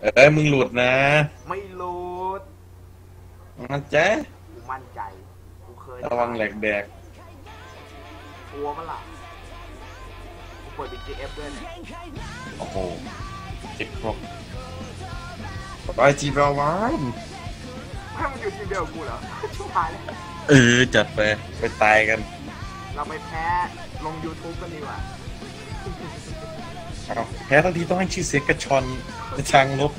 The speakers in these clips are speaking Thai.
เอ้ยมึงหลุดนะไม่รู้นะจ๊ะกูมั่นใจ กูเคยระวังแหลกแดกกลัวมันล่ะกูเปิด BGF ด้วยเนี่ยโอ้โหเจ็บครบไปจีบวานให้มันอยู่ทีมเดียวกับกูเหรอชิบหายเลยเออจัดไป ไปตายกัน เราไปแพ้ลง YouTube กันดีกว่าาแพ้ทั้งทีต้องให้ชื่อเสียงกระชอนกระชังลบ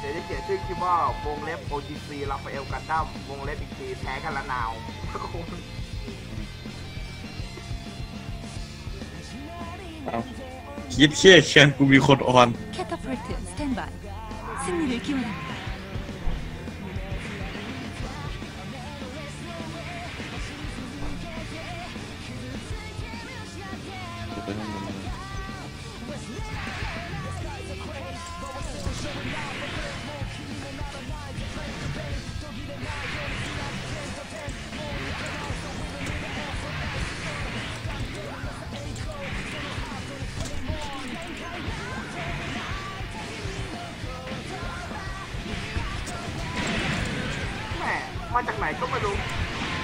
เดี๋ยวได้เขียนชื่อคิดว่าวงเล็บ OGC ราฟาเอลกันดั้มวงเล็บอีกทีแพ้กันละนาวคิดเชี่ยเชียนกูมีคนรอ่อน มมาจากไหนก็ไม่รู้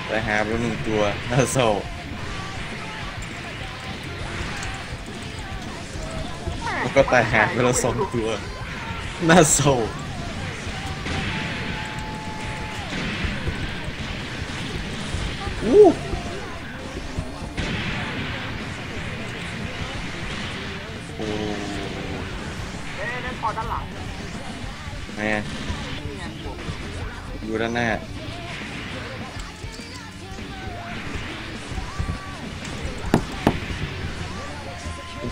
ไปหาไปหนึ่งตัวน่าเศร้าแหม่แล้วก็ตายหาไปแล้วสองตัวน่าเศร้าอู้โอ้เอ๊ะนั่นพอด้านหลังแม่นี่ไงบวกอยู่ด้านหน้า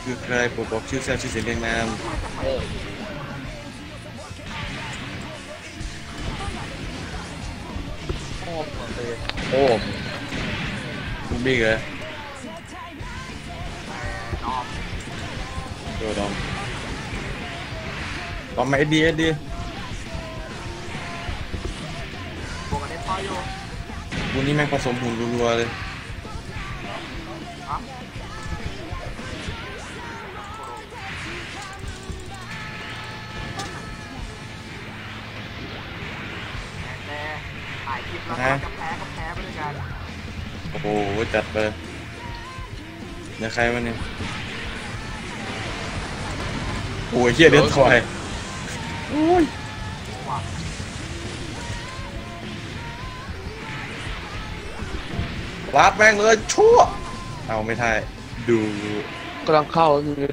คือใครโปรดบอกชื่อแซวชื่อเสียงเรียงนามโอ้หมดเลยโอ้คุณบิ๊กเหรอน้องโดดอมดอมมาเอ็ดดีเอ็ดดีวันนี้แม่งผสมหุ่นรัวๆเลย แต่ถ่ายคลิปแล้วก็จะแพ้ก็แพ้ไปด้วยกันโอ้โหจัดไปเดี๋ยวใครวะเนี่ยโอ้ยเฮียเดือดถอยโอ้ยว่ะลาดแม่งเลยชั่ว เอาไม่ได้ดูกำลังเข้าคือ